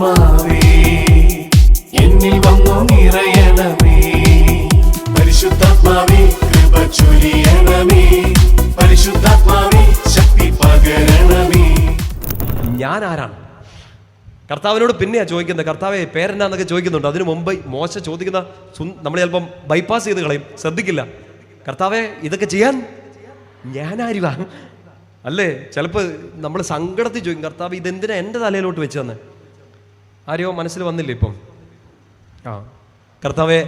പരിശുദ്ധാത്മാവേ എന്നിൽ വന്നു നിറയണമേ. പരിശുദ്ധാത്മാവേ കൃപ ചൊരിയണമേ. പരിശുദ്ധാത്മാവേ ശക്തി പകരണമേ. ഞാൻ ആരാണ്? കർത്താവിനോട് പിന്നെയാ ചോദിക്കുന്നത്. കർത്താവെ പേരെന്നാന്നൊക്കെ ചോദിക്കുന്നുണ്ട്. അതിനു മുമ്പ് മോശ ചോദിക്കുന്ന നമ്മൾ ചിലപ്പം ബൈപ്പാസ് ചെയ്ത് കളയും. ശ്രദ്ധിക്കില്ല. കർത്താവെ ഇതൊക്കെ ചെയ്യാൻ ഞാനാരുവാ? അല്ലേ? ചിലപ്പോൾ നമ്മൾ സങ്കടത്തിൽ ചോദിക്കും. കർത്താവ് ഇതെന്തിനാ എന്റെ തലയിലോട്ട് വെച്ച് തന്നെ? ആരെയോ മനസ്സിൽ വന്നില്ല ഇപ്പം? ആ. കർത്താവെ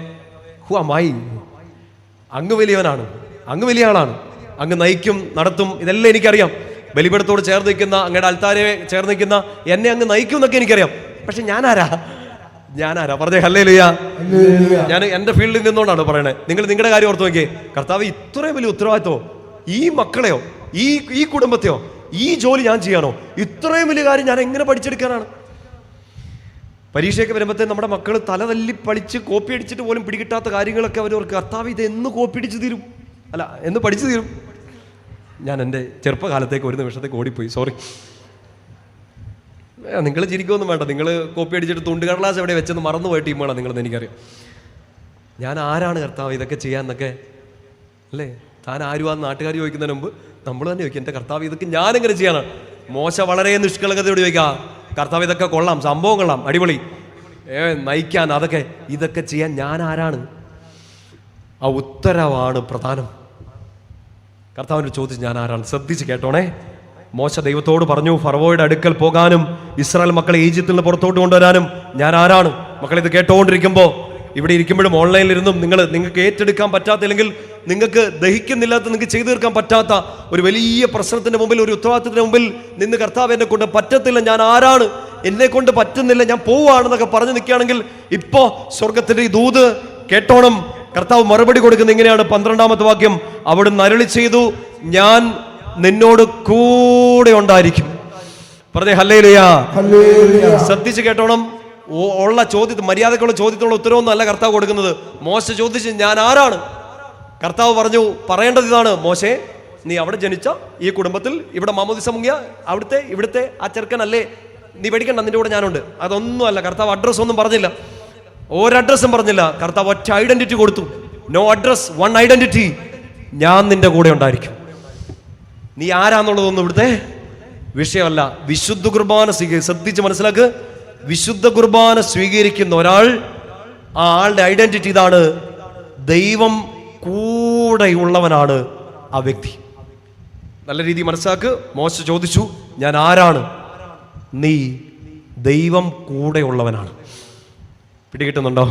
ഹു അമായി അങ്ങ് വലിയവനാണ്. അങ്ങ് വലിയ ആളാണ്. അങ്ങ് നയിക്കും നടത്തും ഇതെല്ലാം എനിക്കറിയാം. ബലിപീഠത്തോട് ചേർന്ന് നിൽക്കുന്ന അങ്ങയുടെ അൽത്താരെ ചേർന്ന് നിൽക്കുന്ന എന്നെ അങ്ങ് നയിക്കും എന്നൊക്കെ എനിക്കറിയാം. പക്ഷെ ഞാനാരാ? ഞാനാരാ? പറഞ്ഞേ ഹല്ലേ ലുയാ ഞാൻ എന്റെ ഫീൽഡിൽ നിന്നുകൊണ്ടാണ് പറയണേ. നിങ്ങൾ നിങ്ങളുടെ കാര്യം ഓർത്ത് നോക്കിയേ. കർത്താവ് ഇത്രയും വലിയ ഉത്തരവാദിത്വം ഈ മക്കളെയോ? ഈ ഈ കുടുംബത്തെയോ? ഈ ജോലി ഞാൻ ചെയ്യാനോ? ഇത്രയും വലിയ കാര്യം ഞാൻ എങ്ങനെ പഠിച്ചെടുക്കാനാണ്? പരീക്ഷയൊക്കെ വരുമ്പോഴത്തേ നമ്മുടെ മക്കൾ തല തല്ലി പഠിച്ച് കോപ്പി അടിച്ചിട്ട് പോലും പിടികിട്ടാത്ത കാര്യങ്ങളൊക്കെ അവർ ഓർക്ക്. കർത്താവ് ഇത് എന്ന് കോപ്പി അടിച്ച് തീരും? അല്ല എന്ന് പഠിച്ചു തീരും. ഞാൻ എന്റെ ചെറുപ്പകാലത്തേക്ക് ഒരു നിമിഷത്തേക്ക് ഓടിപ്പോയി. സോറി നിങ്ങൾ ചിരിക്കുമൊന്നും വേണ്ട. നിങ്ങൾ കോപ്പി അടിച്ചിട്ട് തുണ്ടുകടലാസ് എവിടെ വെച്ചെന്ന് മറന്നുപോയ ടീമാണ് നിങ്ങളെന്ന് എനിക്കറിയാം. ഞാൻ ആരാണ് കർത്താവ് ഇതൊക്കെ ചെയ്യാന്നൊക്കെ? അല്ലേ? താൻ ആരുവാന്ന് നാട്ടുകാർ ചോദിക്കുന്നതിന് മുമ്പ് നമ്മൾ തന്നെ ചോദിക്കും എന്റെ കർത്താവ് ഇതൊക്കെ എങ്ങനെ ചെയ്യാനാണ് മോശ വളരെ നിഷ്കളങ്കതയോട് ചോദിക്കുക കർത്താവ് ഇതൊക്കെ കൊള്ളാം. സംഭവം കൊള്ളാം. അടിപൊളി. ഏ നയിക്കാൻ അതൊക്കെ ഇതൊക്കെ ചെയ്യാൻ ഞാൻ ആരാണ്? ആ ഉത്തരവാണ് പ്രധാനം. കർത്താവിന്റെ ചോദിച്ച് ഞാൻ ആരാണ്? ശ്രദ്ധിച്ച് കേട്ടോണേ. മോശ ദൈവത്തോട് പറഞ്ഞു ഫറവോയുടെ അടുക്കൽ പോകാനും ഇസ്രായേൽ മക്കളെ ഈജിപ്തിൽ നിന്ന് പുറത്തോട്ട് കൊണ്ടുവരാനും ഞാൻ ആരാണ്? മക്കളിത് കേട്ടുകൊണ്ടിരിക്കുമ്പോൾ ഇവിടെ ഇരിക്കുമ്പോഴും ഓൺലൈനിലിരുന്നും നിങ്ങൾ നിങ്ങൾക്ക് ഏറ്റെടുക്കാൻ പറ്റാത്തില്ലെങ്കിൽ നിങ്ങൾക്ക് ദഹിക്കുന്നില്ലാത്ത നിങ്ങൾക്ക് ചെയ്തു തീർക്കാൻ പറ്റാത്ത ഒരു വലിയ പ്രശ്നത്തിന്റെ മുമ്പിൽ ഒരു ഉത്തരവാദിത്തത്തിന്റെ മുമ്പിൽ നിന്ന് കർത്താവ് എന്നെ കൊണ്ട് പറ്റത്തില്ല. ഞാൻ ആരാണ്? എന്നെ കൊണ്ട് പറ്റുന്നില്ല. ഞാൻ പോവുകയാണെന്നൊക്കെ പറഞ്ഞു നിൽക്കുകയാണെങ്കിൽ ഇപ്പോ സ്വർഗത്തിന്റെ ഈ ദൂത് കേട്ടോണം. കർത്താവ് മറുപടി കൊടുക്കുന്ന ഇങ്ങനെയാണ്. പന്ത്രണ്ടാമത്തെ വാക്യം. അവിടുന്ന് അരളി ചെയ്തു ഞാൻ നിന്നോട് കൂടെ ഉണ്ടായിരിക്കും. പറഞ്ഞേ ഹല്ലേലുയാ. ശ്രദ്ധിച്ച് കേട്ടോണം. ഉള്ള ചോദ്യത്തിന് മര്യാദക്കുള്ള ചോദ്യത്തിനുള്ള ഉത്തരവൊന്നും അല്ല കർത്താവ് കൊടുക്കുന്നത്. മോശ ചോദിച്ച് ഞാൻ ആരാണ്? കർത്താവ് പറഞ്ഞു പറയേണ്ടത് ഇതാണ് മോശെ നീ അവിടെ ജനിച്ച ഈ കുടുംബത്തിൽ ഇവിടെ മാമോദിസ മുങ്ങിയ അവിടുത്തെ ഇവിടുത്തെ ആ ചെറുക്കനല്ലേ? നീ പേടിക്കണ്ട നിന്റെ കൂടെ ഞാനുണ്ട്. അതൊന്നും അല്ല കർത്താവ് അഡ്രസ് ഒന്നും പറഞ്ഞില്ല. ഒരഡ്രസ്സും പറഞ്ഞില്ല. കർത്താവ് ഒറ്റ ഐഡന്റിറ്റി കൊടുത്തു. നോ അഡ്രസ് വൺ ഐഡന്റിറ്റി ഞാൻ നിന്റെ കൂടെ ഉണ്ടായിരിക്കും. നീ ആരാന്നുള്ളതൊന്നും ഇവിടുത്തെ വിഷയമല്ല. വിശുദ്ധ കുർബാന സ്വീകരി ശ്രദ്ധിച്ച് മനസ്സിലാക്ക്. വിശുദ്ധ കുർബാന സ്വീകരിക്കുന്ന ഒരാൾ ആ ആളുടെ ഐഡന്റിറ്റി ഇതാണ് ദൈവം കൂടെയുള്ളവനാണ് ആ വ്യക്തി. നല്ല രീതിയിൽ മനസ്സിലാക്ക്. മോശ ചോദിച്ചു ഞാൻ ആരാണ്? നീ ദൈവം കൂടെയുള്ളവനാണ്. പിടികിട്ടുന്നുണ്ടോ?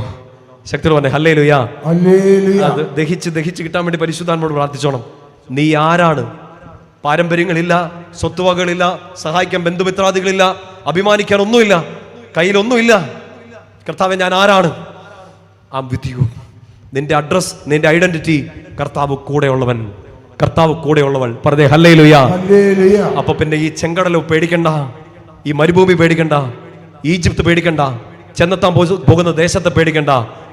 ശക്തി പറഞ്ഞേ ഹല്ലേ ലുയാ ഹല്ലേലൂയ. അത് ദഹിച്ച് ദഹിച്ച് കിട്ടാൻ വേണ്ടി പരിശുദ്ധാനോട് പ്രാർത്ഥിച്ചോണം. നീ ആരാണ്? പാരമ്പര്യങ്ങളില്ല സ്വത്തുവകകളില്ല സഹായിക്കാൻ ബന്ധുമിത്രാദികളില്ല അഭിമാനിക്കാൻ ഒന്നുമില്ല കയ്യിലൊന്നുമില്ല. കർത്താവെ ഞാൻ ആരാണ്? ആ വിധിയു നിന്റെ അഡ്രസ് നിന്റെ ഐഡന്റിറ്റി കർത്താവ് കൂടെയുള്ളവൻ. കർത്താവ് കൂടെയുള്ളവൾ. പറഞ്ഞേ ഹല്ലേ ലുയാ അപ്പൊ പിന്നെ ഈ ചെങ്കടൽ പേടിക്കണ്ട. ഈ മരുഭൂമി പേടിക്കണ്ട. ഈജിപ്ത് പേടിക്കണ്ട. ചെന്നെത്താൻ പോകുന്ന ദേശത്തെ പേടിക്കണ്ട.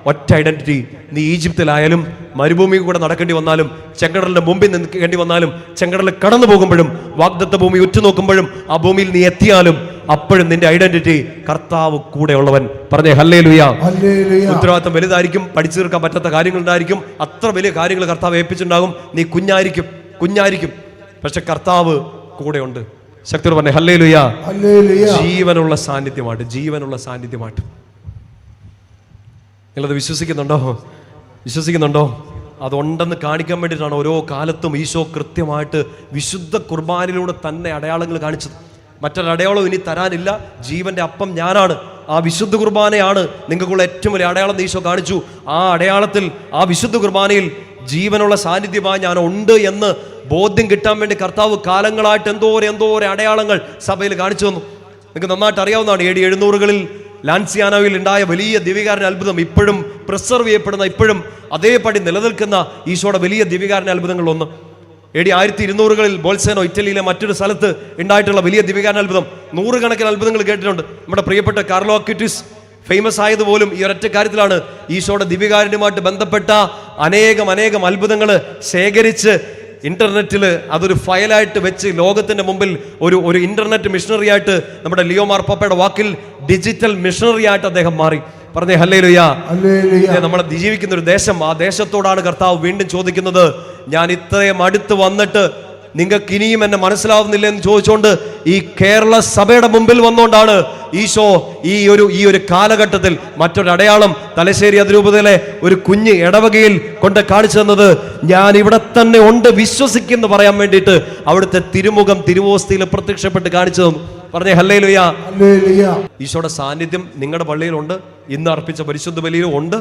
ഒറ്റ ഐഡന്റിറ്റി നീ ഈജിപ്തിലായാലും മരുഭൂമി കൂടെ നടക്കേണ്ടി വന്നാലും ചെങ്കടലിന്റെ മുമ്പിൽ നിൽക്കേണ്ടി വന്നാലും ചെങ്കടൽ കടന്നു പോകുമ്പോഴും വാഗ്ദത്ത ഭൂമി ഉറ്റുനോക്കുമ്പോഴും ആ ഭൂമിയിൽ നീ എത്തിയാലും അപ്പോഴും നിന്റെ ഐഡന്റിറ്റി കർത്താവ് കൂടെയുള്ളവൻ. പറഞ്ഞേ ഹല്ലേ ലുയാ ഹല്ലേലൂയ. ഉത്തരവാദിത്തം വലുതായിരിക്കും പഠിച്ചു തീർക്കാൻ പറ്റാത്ത കാര്യങ്ങളുണ്ടായിരിക്കും. അത്ര വലിയ കാര്യങ്ങൾ കർത്താവ് ഏൽപ്പിച്ചിട്ടുണ്ടാകും. നീ കുഞ്ഞായിരിക്കും കുഞ്ഞായിരിക്കും. പക്ഷെ കർത്താവ് കൂടെയുണ്ട്. ശക്തി പറഞ്ഞേ ഹല്ലേ ലുയാ ജീവനുള്ള സാന്നിധ്യമായിട്ട് ജീവനുള്ള സാന്നിധ്യമായിട്ട്. നിങ്ങളത് വിശ്വസിക്കുന്നുണ്ടോ? വിശ്വസിക്കുന്നുണ്ടോ? അതുണ്ടെന്ന് കാണിക്കാൻ വേണ്ടിയിട്ടാണ് ഓരോ കാലത്തും ഈശോ കൃത്യമായിട്ട് വിശുദ്ധ കുർബാനയിലൂടെ തന്നെ അടയാളങ്ങൾ കാണിച്ചത്. മറ്റൊരു അടയാളം ഇനി തരാനില്ല. ജീവന്റെ അപ്പം ഞാനാണ്. ആ വിശുദ്ധ കുർബാനയാണ് നിങ്ങൾക്കുള്ള ഏറ്റവും വലിയ അടയാളം ഈശോ കാണിച്ചു. ആ അടയാളത്തിൽ ആ വിശുദ്ധ കുർബാനയിൽ ജീവനുള്ള സാന്നിധ്യമായി ഞാൻ ഉണ്ട് എന്ന് ബോധ്യം കിട്ടാൻ വേണ്ടി കർത്താവ് കാലങ്ങളായിട്ട് എന്തോരെ എന്തോരെ അടയാളങ്ങൾ സഭയിൽ കാണിച്ചു തന്നു. നിങ്ങൾക്ക് നന്നായിട്ട് അറിയാവുന്നതാണ്. ഏഴ് എഴുന്നൂറുകളിൽ ലാൻസിയാനോയിൽ ഉണ്ടായ വലിയ ദിവികാരൻ അത്ഭുതം ഇപ്പോഴും പ്രിസർവ് ചെയ്യപ്പെടുന്ന ഇപ്പോഴും അതേപടി നിലനിൽക്കുന്ന ഈശോയുടെ വലിയ ദിവികാരൻ അത്ഭുതങ്ങളിൽ ഒന്ന് എ ഡി ആയിരത്തി ഇരുന്നൂറുകളിൽ ബോൾസേനോ ഇറ്റലിയിലെ മറ്റൊരു സ്ഥലത്ത് ഉണ്ടായിട്ടുള്ള വലിയ ദിവ്യകാരൻ അത്ഭുതം. നൂറുകണക്കിന് അത്ഭുതങ്ങൾ കേട്ടിട്ടുണ്ട്. നമ്മുടെ പ്രിയപ്പെട്ട കാർലോ അക്യൂറ്റിസ് ഫേമസ് ആയതുപോലും ഈ ഒരൊറ്റ കാര്യത്തിലാണ് ഈശോയുടെ ദിവ്യകാരുണ്യമായിട്ട് ബന്ധപ്പെട്ട അനേകം അനേകം അത്ഭുതങ്ങൾ ശേഖരിച്ച് ഇന്റർനെറ്റിൽ അതൊരു ഫയലായിട്ട് വെച്ച് ലോകത്തിന്റെ മുമ്പിൽ ഒരു ഒരു ഇന്റർനെറ്റ് മിഷണറി ആയിട്ട് നമ്മുടെ ലിയോ മാർപ്പാപ്പയുടെ വാക്കിൽ ഡിജിറ്റൽ മിഷണറി ആയിട്ട് അദ്ദേഹം മാറി. പറഞ്ഞേ ഹല്ലേ ലുയാ ഹല്ലേലൂയ. നമ്മൾ ജീവിക്കുന്ന ഒരു ദേശം. ആ ദേശത്തോടാണ് കർത്താവ് വീണ്ടും ചോദിക്കുന്നത്. ഞാൻ ഇത്രയും അടുത്ത് വന്നിട്ട് നിങ്ങൾക്ക് ഇനിയും എന്നെ മനസ്സിലാവുന്നില്ല എന്ന് ചോദിച്ചുകൊണ്ട് ഈ കേരള സഭയുടെ മുമ്പിൽ വന്നുകൊണ്ടാണ് ഈശോ ഈ ഒരു ഈ ഒരു കാലഘട്ടത്തിൽ മറ്റൊരു അടയാളം തലശ്ശേരി അതിരൂപതയിലെ ഒരു കുഞ്ഞ് ഇടവകയിൽ കൊണ്ട് കാണിച്ചു തന്നത്. ഞാൻ ഇവിടെ തന്നെ ഉണ്ട് വിശ്വസിക്കുന്നു പറയാൻ വേണ്ടിയിട്ട് അവിടുത്തെ തിരുമുഖം തിരുവോസ്തിയിൽ പ്രത്യക്ഷപ്പെട്ട് കാണിച്ചു തന്നു പറഞ്ഞേ ഹല്ലേ ലുയാ ഈശോയുടെ സാന്നിധ്യം നിങ്ങളുടെ പള്ളിയിലുണ്ട്. ഇന്ന് അർപ്പിച്ച പരിശുദ്ധ ബലിയിലും ഉണ്ട്.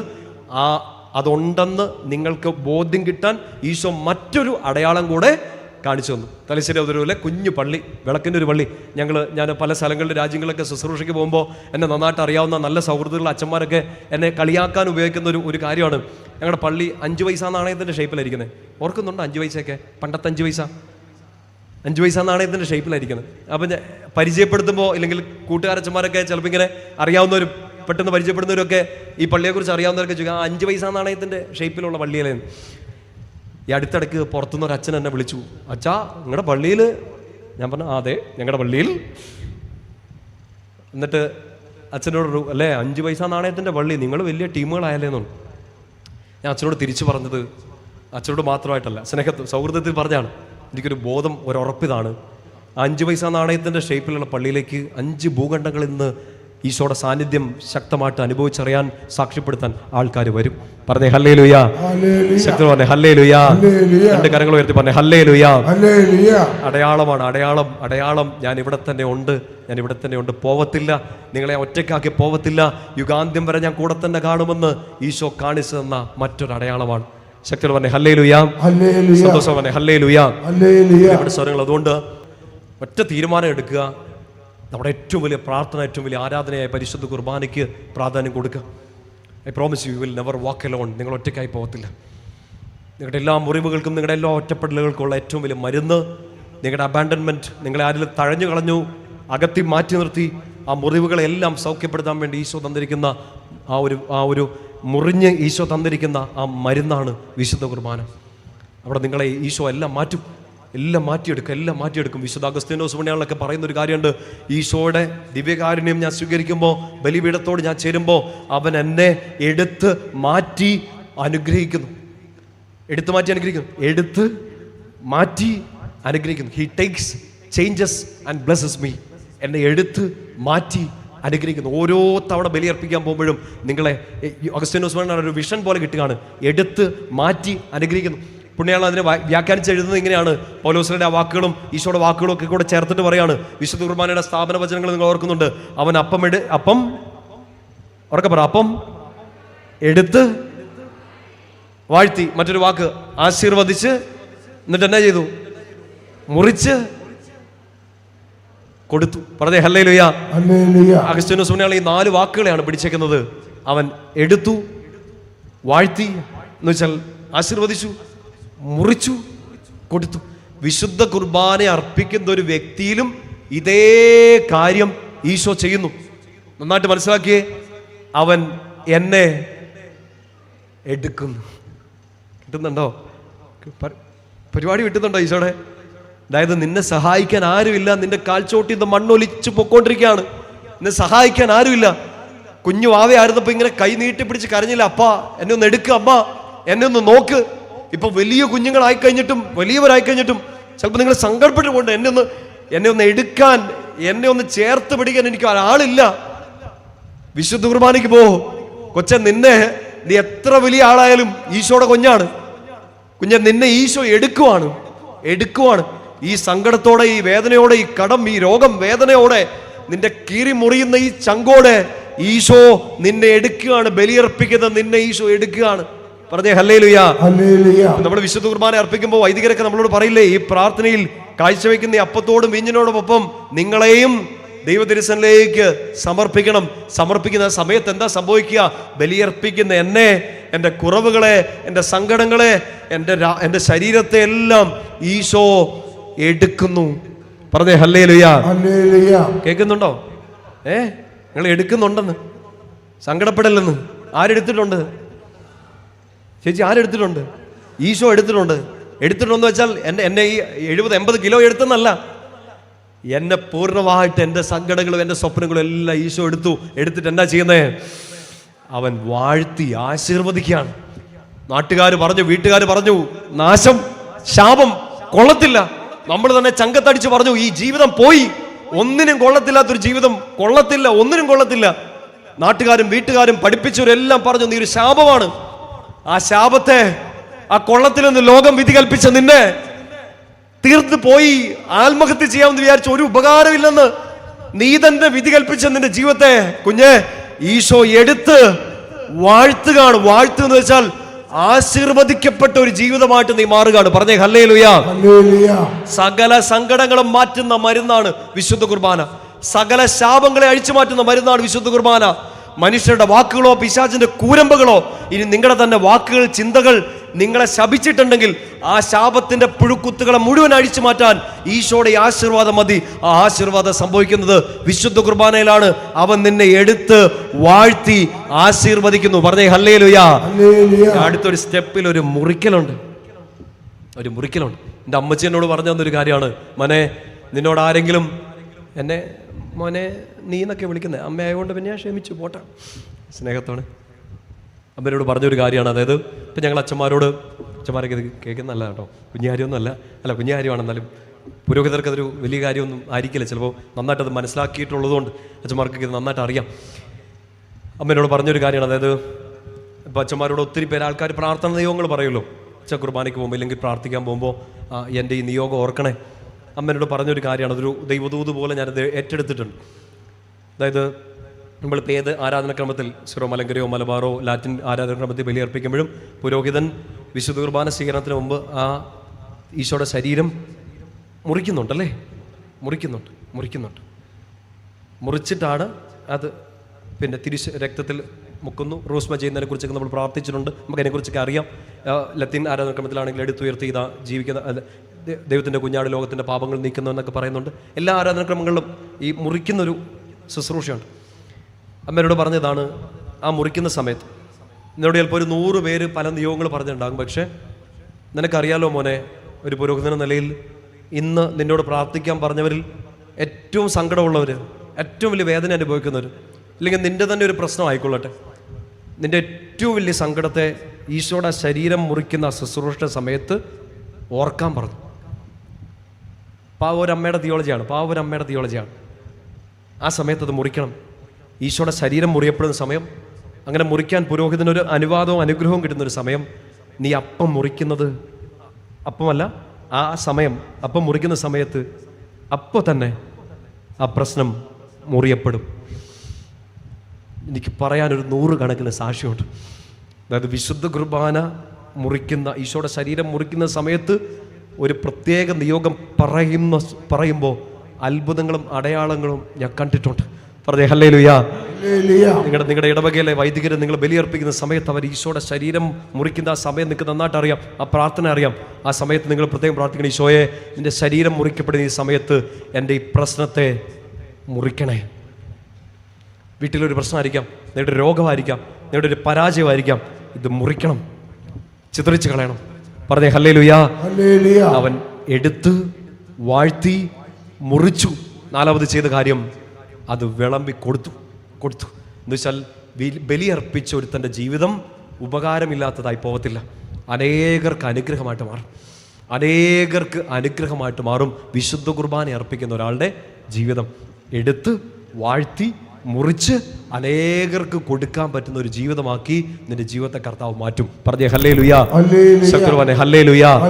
ആ അതുണ്ടെന്ന് നിങ്ങൾക്ക് ബോധ്യം കിട്ടാൻ ഈശോ മറ്റൊരു അടയാളം കൂടെ കാണിച്ചു തന്നു. തലശ്ശേരി അവതരൂലെ കുഞ്ഞു പള്ളി വിളക്കിന്റെ ഒരു പള്ളി. ഞങ്ങൾ ഞാൻ പല സ്ഥലങ്ങളിൽ രാജ്യങ്ങളൊക്കെ ശുശ്രൂഷയ്ക്ക് പോകുമ്പോൾ എന്നെ നന്നായിട്ട് അറിയാവുന്ന നല്ല സൗഹൃദമുള്ള അച്ഛന്മാരൊക്കെ എന്നെ കളിയാക്കാൻ ഉപയോഗിക്കുന്ന ഒരു ഒരു കാര്യമാണ്. ഞങ്ങളുടെ പള്ളി അഞ്ച് പൈസ നാണയത്തിന്റെ ഷേപ്പിലായിരിക്കുന്നത്. ഓർക്കുന്നുണ്ടോ അഞ്ച് പൈസയൊക്കെ? പണ്ടത്തെ അഞ്ച് പൈസ? അഞ്ച് പൈസ നാണയത്തിന്റെ ഷേപ്പിലായിരിക്കുന്നത്. അപ്പം പരിചയപ്പെടുത്തുമ്പോൾ ഇല്ലെങ്കിൽ കൂട്ടുകാരച്ചന്മാരൊക്കെ ചിലപ്പോൾ ഇങ്ങനെ അറിയാവുന്നവരും പെട്ടെന്ന് പരിചയപ്പെടുന്നവരൊക്കെ ഈ പള്ളിയെക്കുറിച്ച് അറിയാവുന്നവരൊക്കെ ചോദിക്കും ആ അഞ്ച് പൈസ നാണയത്തിന്റെ ഷേപ്പിലുള്ള പള്ളിയല്ലേ? ഈ അടുത്തിടയ്ക്ക് പുറത്തുനിന്ന് ഒരു അച്ഛൻ എന്നെ വിളിച്ചു. അച്ഛാ നിങ്ങളുടെ പള്ളിയിൽ ഞാൻ പറഞ്ഞു "ആ, അതെ ഞങ്ങളുടെ പള്ളിയിൽ. എന്നിട്ട് അച്ഛനോട് അല്ലേ അഞ്ച് പൈസ നാണയത്തിന്റെ പള്ളി നിങ്ങൾ വലിയ ടീമുകളായല്ലേന്നു ഞാൻ അച്ഛനോട് തിരിച്ചു പറഞ്ഞത് അച്ഛനോട് മാത്രമായിട്ടല്ല സ്നേഹത്ത് സൗഹൃദത്തിൽ പറഞ്ഞാണ്. എനിക്കൊരു ബോധം ഒരു ഉറപ്പിതാണ്. അഞ്ച് പൈസ നാണയത്തിന്റെ ഷേപ്പിലുള്ള പള്ളിയിലേക്ക് അഞ്ച് ഭൂഖണ്ഡങ്ങളിൽ നിന്ന് ഈശോയുടെ സാന്നിധ്യം ശക്തമായിട്ട് അനുഭവിച്ചറിയാൻ സാക്ഷ്യപ്പെടുത്താൻ ആൾക്കാർ വരും. പറഞ്ഞേ ഹല്ലേ ലുയാ ശക്തി പറഞ്ഞേ ഹല്ലേ ലുയാ രണ്ട് കരങ്ങൾ ഉയർത്തി പറഞ്ഞേ ഹല്ലേ ലുയാ അടയാളമാണ് അടയാളം അടയാളം. ഞാൻ ഇവിടെ തന്നെ ഉണ്ട് ഞാൻ ഇവിടെ തന്നെ ഉണ്ട്. പോവത്തില്ല നിങ്ങളെ ഒറ്റയ്ക്കാക്കി പോവത്തില്ല. യുഗാന്ത്യം വരെ ഞാൻ കൂടെ തന്നെ കാണുമെന്ന് ഈശോ കാണിച്ചു തന്ന മറ്റൊരു അടയാളമാണ്. ശക്തി പറഞ്ഞേ ഹല്ലേ ലുയാ സന്തോഷം പറഞ്ഞേ ഹല്ലേ ലുയാ സ്വരങ്ങൾ അതുകൊണ്ട് ഒറ്റ തീരുമാനം എടുക്കുക. നമ്മുടെ ഏറ്റവും വലിയ പ്രാർത്ഥന ഏറ്റവും വലിയ ആരാധനയായ പരിശുദ്ധ കുർബാനയ്ക്ക് പ്രാധാന്യം കൊടുക്കുക. I promise you will never walk alone നിങ്ങൾ ഒറ്റയ്ക്കായി പോകത്തില്ല. നിങ്ങളുടെ എല്ലാ മുറിവുകൾക്കും നിങ്ങളുടെ എല്ലാ ഒറ്റപ്പെടലുകൾക്കുള്ള ഏറ്റവും വലിയ മരുന്ന് നിങ്ങളുടെ അബാൻഡൻമെന്റ് നിങ്ങളെ ആരിലും തഴഞ്ഞു കളഞ്ഞു അകത്തി മാറ്റി നിർത്തി ആ മുറിവുകളെല്ലാം സൗഖ്യപ്പെടുത്താൻ വേണ്ടി ഈശോ തന്നിരിക്കുന്ന ആ ഒരു ആ ഒരു മുറിഞ്ഞ് ഈശോ തന്നിരിക്കുന്ന ആ മരുന്നാണ് വിശുദ്ധ കുർബാന. അവിടെ നിങ്ങളെ ഈശോ എല്ലാം മാറ്റും. എല്ലാം മാറ്റിയെടുക്കും എല്ലാം മാറ്റിയെടുക്കും. വിശുദ്ധ അഗസ്തീനോസ് പുണ്യാളൊക്കെ പറയുന്ന ഒരു കാര്യമുണ്ട്. ഈശോയുടെ ദിവ്യകാരുണ്യം ഞാൻ സ്വീകരിക്കുമ്പോൾ ബലിപീഠത്തോട് ഞാൻ ചേരുമ്പോൾ അവൻ എന്നെ എടുത്ത് മാറ്റി അനുഗ്രഹിക്കുന്നു. എടുത്ത് മാറ്റി അനുഗ്രഹിക്കുന്നു. എടുത്ത് മാറ്റി അനുഗ്രഹിക്കുന്നു. He takes changes and blesses me എന്നെ എടുത്ത് മാറ്റി അനുഗ്രഹിക്കുന്നു. ഓരോ തവണ ബലിയർപ്പിക്കാൻ പോകുമ്പോഴും നിങ്ങളെ അഗസ്റ്റിനോസ് ഒരു വിഷൻ പോലെ കിട്ടുകയാണ്. എടുത്ത് മാറ്റി അനുഗ്രഹിക്കുന്നു. പുണ്യാളൻ അതിനെ വ്യാ- വ്യാഖ്യാനിച്ച് എഴുതുന്നത് ഇങ്ങനെയാണ്. പൗലോസിന്റെ ആ വാക്കുകളും ഈശോയുടെ വാക്കുകളും ഒക്കെ കൂടെ ചേർത്തിട്ട് പറയാണ്. വിശുദ്ധ കുർബാനയുടെ സ്ഥാപന വചനങ്ങൾ നിങ്ങൾ ഓർക്കുന്നുണ്ട്. അവൻ അപ്പം എടു അപ്പം ഉറക്കെ പറ. അപ്പം എടുത്ത് വാഴ്ത്തി. മറ്റൊരു വാക്ക്. ആശീർവദിച്ച് എന്നിട്ട് എന്നാ ചെയ്തു? മുറിച്ച് കൊടുത്തു. പറഞ്ഞേ ഹല്ലേ ലുയാ സുമനയാൾ ഈ നാല് വാക്കുകളെയാണ് പിടിച്ചേക്കുന്നത്. അവൻ എടുത്തു വാഴ്ത്തി എന്ന് വെച്ചാൽ ആശീർവദിച്ചു. മുറിച്ചു കൊടുത്തു. വിശുദ്ധ കുർബാന അർപ്പിക്കുന്ന ഒരു വ്യക്തിയിലും ഇതേ കാര്യം ഈശോ ചെയ്യുന്നു. നന്നായിട്ട് മനസ്സിലാക്കിയേ. അവൻ എന്നെ എടുക്കുന്നു. കിട്ടുന്നുണ്ടോ? പരിപാടി കിട്ടുന്നുണ്ടോ ഈശോടെ അതായത് നിന്നെ സഹായിക്കാൻ ആരുമില്ല. നിന്റെ കാൽച്ചോട്ടി ഇത് മണ്ണൊലിച്ച് പൊക്കോണ്ടിരിക്കുകയാണ് നിന്നെ സഹായിക്കാൻ ആരുമില്ല. കുഞ്ഞു ആവയായിരുന്നപ്പോ ഇങ്ങനെ കൈ നീട്ടി പിടിച്ച് കരഞ്ഞില്ല. അപ്പ എന്നെ ഒന്ന് എടുക്കുക അമ്മ. എന്നെ ഒന്ന് നോക്ക്. ഇപ്പൊ വലിയ കുഞ്ഞുങ്ങളായി കഴിഞ്ഞിട്ടും വലിയവരായി കഴിഞ്ഞിട്ടും ചിലപ്പോൾ നിങ്ങൾ സങ്കടപ്പെട്ടു കൊണ്ട് എന്നെ ഒന്ന് എന്നെ ഒന്ന് എടുക്കാൻ എന്നെ ഒന്ന് ചേർത്ത് പിടിക്കാൻ എനിക്ക് ഒരാളില്ല. വിശുദ്ധ കുർബാനയ്ക്ക് പോ. കൊച്ച നിന്നെ നീ എത്ര വലിയ ആളായാലും ഈശോയുടെ കുഞ്ഞാണ്. കുഞ്ഞ നിന്നെ ഈശോ എടുക്കുവാണ്. എടുക്കുവാണ്. ഈ സങ്കടത്തോടെ ഈ വേദനയോടെ ഈ കടം ഈ രോഗം വേദനയോടെ നിന്റെ കീറി മുറിയുന്ന ഈ ചങ്കോടെ ഈശോ നിന്നെ എടുക്കുകയാണ് ബലിയർപ്പിക്കുന്നത് നിന്നെ ഈശോ എടുക്കുകയാണ്. പറഞ്ഞേ ഹല്ലേ ലുയാ ഹല്ലേലൂയ. നമ്മൾ വിശുദ്ധ കുർബാന അർപ്പിക്കുമ്പോൾ വൈദികരൊക്കെ നമ്മളോട് പറയില്ലേ ഈ പ്രാർത്ഥനയിൽ കാഴ്ചവെക്കുന്ന അപ്പത്തോടും വീഞ്ഞിനോടൊപ്പം നിങ്ങളെയും ദൈവതിരുസനിലേക്ക് സമർപ്പിക്കണം. സമർപ്പിക്കുന്ന സമയത്ത് എന്താ സംഭവിക്കുക? ബലിയർപ്പിക്കുന്ന എന്നെ എന്റെ കുറവുകളെ എന്റെ സങ്കടങ്ങളെ എന്റെ എന്റെ ശരീരത്തെ എല്ലാം ഈശോ എടുക്കുന്നു. പറഞ്ഞേ ഹല്ലേ ലുയാ ഹല്ലേലൂയ. കേൾക്കുന്നുണ്ടോ? ഏ? നിങ്ങൾ എടുക്കുന്നുണ്ടെന്ന്. സങ്കടപ്പെടല്ലെന്ന്. ആരെടുത്തിട്ടുണ്ട്? ചേച്ചി ആരെടുത്തിട്ടുണ്ട് ഈശോ എടുത്തിട്ടുണ്ട്. എടുത്തിട്ടുണ്ടെന്ന് വെച്ചാൽ എന്നെ എന്നെ ഈ എഴുപത് എൺപത് കിലോ എടുത്തെന്നല്ല. എന്നെ പൂർണമായിട്ട് എന്റെ സങ്കടങ്ങളും എന്റെ സ്വപ്നങ്ങളും എല്ലാം ഈശോ എടുത്തു. എടുത്തിട്ട് എന്താ ചെയ്യുന്നേ? അവൻ വാഴ്ത്തി ആശീർവദിക്കുകയാണ്. നാട്ടുകാർ പറഞ്ഞു വീട്ടുകാർ പറഞ്ഞു നാശം ശാപം കൊള്ളത്തില്ല. നമ്മൾ തന്നെ ചങ്കത്തടിച്ച് പറഞ്ഞു ഈ ജീവിതം പോയി. ഒന്നിനും കൊള്ളത്തില്ലാത്തൊരു ജീവിതം കൊള്ളത്തില്ല ഒന്നിനും കൊള്ളത്തില്ല. നാട്ടുകാരും വീട്ടുകാരും പഠിപ്പിച്ചവരെല്ലാം പറഞ്ഞു നീ ഒരു ശാപമാണ്. ആ ശാപത്തെ ആ കൊള്ളത്തിൽ നിന്ന് ലോകം വിധി കൽപ്പിച്ച നിന്നെ തീർത്ത് പോയി ആത്മഹത്യ ചെയ്യാമെന്ന് വിചാരിച്ച ഒരു ഉപകാരമില്ലെന്ന് നീ തന്നെ വിധി കൽപ്പിച്ച നിന്റെ ജീവിതത്തെ. കുഞ്ഞെ ഈശോ എടുത്ത് വാഴ്ത്തുകാണ് വാഴ്ത്തു എന്ന് വെച്ചാൽ ആശീർവദിക്കപ്പെട്ട ഒരു ജീവിതമായിട്ട് നീ മാറുകയാണ്. പറഞ്ഞേ ഹല്ലേ ലുയാ ഹല്ലേലൂയ. സകല സങ്കടങ്ങളും മാറ്റുന്ന മരുന്നാണ് വിശുദ്ധ കുർബാന. സകല ശാപങ്ങളെ അഴിച്ചു മാറ്റുന്ന മരുന്നാണ് വിശുദ്ധ കുർബാന. മനുഷ്യരുടെ വാക്കുകളോ പിശാചിന്റെ കൂരമ്പുകളോ ഇനി നിങ്ങളുടെ തന്നെ വാക്കുകൾ ചിന്തകൾ നിങ്ങളെ ശപിച്ചിട്ടുണ്ടെങ്കിൽ ആ ശാപത്തിന്റെ പുഴുക്കുത്തുകളെ മുഴുവൻ അഴിച്ചു മാറ്റാൻ ഈശോയുടെ ആശീർവാദം മതി. ആ ആശീർവാദം സംഭവിക്കുന്നത് വിശുദ്ധ കുർബാനയിലാണ്. അവൻ നിന്നെ എടുത്ത് വാഴ്ത്തി ആശീർവദിക്കുന്നു. പറഞ്ഞേ ഹല്ലേ ലുയാ ഹല്ലേലൂയ അടുത്തൊരു സ്റ്റെപ്പിൽ ഒരു മുറിക്കലുണ്ട്. ഒരു മുറിക്കലുണ്ട്. എന്റെ അമ്മച്ചി എന്നോട് പറഞ്ഞു തന്നൊരു കാര്യമാണ്. മോനെ നിന്നോട് ആരെങ്കിലും എന്നെ മോനെ നീ എന്നൊക്കെ വിളിക്കുന്നത് അമ്മയായതുകൊണ്ട് പിന്നെ ഞാൻ ക്ഷമിച്ചു പോട്ടെ. സ്നേഹത്തോടെ. അമ്മരോട് പറഞ്ഞൊരു കാര്യമാണ്. അതായത് ഇപ്പം ഞങ്ങൾ അച്ഛന്മാരോട് അച്ഛന്മാരൊക്കെ ഇത് കേൾക്കുന്നല്ല കേട്ടോ. കുഞ്ഞുകാര്യമൊന്നുമല്ല. അല്ല കുഞ്ഞാരിയാണെന്നാലും പുരോഹിതർക്കതൊരു വലിയ കാര്യമൊന്നും ആയിരിക്കില്ല. ചിലപ്പോൾ നന്നായിട്ട് അത് മനസ്സിലാക്കിയിട്ടുള്ളതുകൊണ്ട് അച്ഛന്മാർക്കൊക്കെ ഇത് നന്നായിട്ട് അറിയാം. അമ്മേനോട് പറഞ്ഞൊരു കാര്യമാണ്. അതായത് ഇപ്പം അച്ഛന്മാരോട് ഒത്തിരി പേര് ആൾക്കാർ പ്രാർത്ഥന നിയോഗങ്ങൾ പറയുമല്ലോ. അച്ഛൻ കുർബാനയ്ക്ക് പോകുമ്പോൾ ഇല്ലെങ്കിൽ പ്രാർത്ഥിക്കാൻ പോകുമ്പോൾ എന്റെ ഈ നിയോഗം ഓർക്കണേ. അമ്മേനോട് പറഞ്ഞൊരു കാര്യമാണ്. അതൊരു ദൈവദൂത് പോലെ ഞാനത് ഏറ്റെടുത്തിട്ടുണ്ട്. അതായത് നമ്മളിപ്പോൾ ഏത് ആരാധനക്രമത്തിൽ സിറോ മലങ്കരയോ മലബാറോ ലാറ്റിൻ ആരാധനക്രമത്തിൽ ബലിയർപ്പിക്കുമ്പോഴും പുരോഹിതൻ വിശുദ്ധ കുർബാന സ്വീകരണത്തിന് മുമ്പ് ആ ഈശോയുടെ ശരീരം മുറിക്കുന്നുണ്ടല്ലേ? മുറിക്കുന്നുണ്ട് മുറിക്കുന്നുണ്ട്. മുറിച്ചിട്ടാണ് അത് പിന്നെ തിരിച്ച് രക്തത്തിൽ മുക്കുന്നു. റോസ്മ ചെയ്യുന്നതിനെ കുറിച്ചൊക്കെ നമ്മൾ പ്രാർത്ഥിച്ചിട്ടുണ്ട്. നമുക്ക് അതിനെക്കുറിച്ചൊക്കെ അറിയാം ലത്തീൻ ആരാധനക്രമത്തിലാണെങ്കിൽ എടുത്തുയർത്തി ഇതാ ജീവിക്കുന്ന ദൈവത്തിന്റെ കുഞ്ഞാട് ലോകത്തിന്റെ പാപങ്ങൾ നീക്കുന്നു എന്നൊക്കെ പറയുന്നുണ്ട്. എല്ലാ ആരാധനക്രമങ്ങളിലും ഈ മുറിക്കുന്നൊരു ശുശ്രൂഷയുണ്ട്. അമ്മേനോട് പറഞ്ഞതാണ് ആ മുറിക്കുന്ന സമയത്ത്. എന്നോട് ചിലപ്പോൾ ഒരു നൂറ് പേര് പല നിയോഗങ്ങൾ പറഞ്ഞിട്ടുണ്ടാകും പക്ഷേ നിനക്കറിയാലോ മോനെ ഒരു പുരോഹിതന നിലയിൽ ഇന്ന് നിന്നോട് പ്രാർത്ഥിക്കാൻ പറഞ്ഞവരിൽ ഏറ്റവും സങ്കടമുള്ളവർ ഏറ്റവും വലിയ വേദന അനുഭവിക്കുന്നവർ ഇല്ലെങ്കിൽ നിന്റെ തന്നെ ഒരു പ്രശ്നം ആയിക്കൊള്ളട്ടെ. നിന്റെ ഏറ്റവും വലിയ സങ്കടത്തെ ഈശോയുടെ ശരീരം മുറിക്കുന്ന ശുശ്രൂഷയുടെ ശുശ്രൂഷ സമയത്ത് ഓർക്കാൻ പറഞ്ഞു. പാവ ഒരു അമ്മയുടെ തിയോളജിയാണ് പാവ ഒരു അമ്മയുടെ തിയോളജിയാണ് ആ സമയത്ത് അത് മുറിക്കണം. ഈശോയുടെ ശരീരം മുറിയപ്പെടുന്ന സമയം അങ്ങനെ മുറിക്കാൻ പുരോഹിതനൊരു അനുവാദവും അനുഗ്രഹവും കിട്ടുന്നൊരു സമയം നീ അപ്പം മുറിക്കുന്നത് അപ്പമല്ല ആ സമയം അപ്പം മുറിക്കുന്ന സമയത്ത് അപ്പോൾ തന്നെ ആ പ്രശ്നം മുറിയപ്പെടും. എനിക്ക് പറയാനൊരു നൂറുകണക്കിന് സാക്ഷിയുണ്ട്. അതായത് വിശുദ്ധ കുർബാന മുറിക്കുന്ന ഈശോയുടെ ശരീരം മുറിക്കുന്ന സമയത്ത് ഒരു പ്രത്യേക നിയോഗം പറയുന്ന പറയുമ്പോൾ അത്ഭുതങ്ങളും അടയാളങ്ങളും ഞാൻ കണ്ടിട്ടുണ്ട്. പറഞ്ഞേ ഹല്ലേ ലുയാ നിങ്ങളുടെ നിങ്ങളുടെ ഇടവകയിലെ വൈദികരെ നിങ്ങൾ ബലിയർപ്പിക്കുന്ന സമയത്ത് അവർ ഈശോയുടെ ശരീരം മുറിക്കുന്ന ആ സമയം നിങ്ങൾക്ക് നന്നായിട്ട് അറിയാം. ആ പ്രാർത്ഥന അറിയാം. ആ സമയത്ത് നിങ്ങൾ പ്രത്യേകം പ്രാർത്ഥിക്കണം ഈശോയെ നിന്റെ ശരീരം മുറിക്കപ്പെടുന്ന ഈ സമയത്ത് എന്റെ ഈ പ്രശ്നത്തെ മുറിക്കണേ. വീട്ടിലൊരു പ്രശ്നമായിരിക്കാം നിങ്ങളുടെ രോഗമായിരിക്കാം നിങ്ങളുടെ ഒരു പരാജയമായിരിക്കാം. ഇത് മുറിക്കണം ചിത്രിച്ച് കളയണം. പറഞ്ഞേ ഹല്ലേ ലുയാ അവൻ എടുത്ത് വാഴ്ത്തി മുറിച്ചു. നാലാമത് ചെയ്ത കാര്യം അത് വിളമ്പി കൊടുത്തു. കൊടുത്തു. എന്ന് വെച്ചാൽ ബലി- ബലിയർപ്പിച്ച ഒരുത്തന്റെ ജീവിതം ഉപകാരമില്ലാത്തതായി പോകത്തില്ല അനേകർക്ക് അനുഗ്രഹമായിട്ട് മാറും. അനേകർക്ക് അനുഗ്രഹമായിട്ട് മാറും വിശുദ്ധ കുർബാന അർപ്പിക്കുന്ന ഒരാളുടെ ജീവിതം. എടുത്ത് വാഴ്ത്തി മുറിച്ച് അനേകർക്ക് കൊടുക്കാൻ പറ്റുന്ന ഒരു ജീവിതമാക്കി നിന്റെ ജീവിതത്തെ കർത്താവ് മാറ്റും. പറഞ്ഞേ ഹല്ലേ ലുയാ ഹല്ലേലൂയ. പറഞ്ഞേ ഹല്ലേ ലുയാ.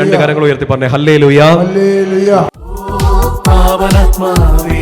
രണ്ട് കരങ്ങൾ ഉയർത്തി പറഞ്ഞേ ഹല്ലേ ലുയാ ഹല്ലേലൂയ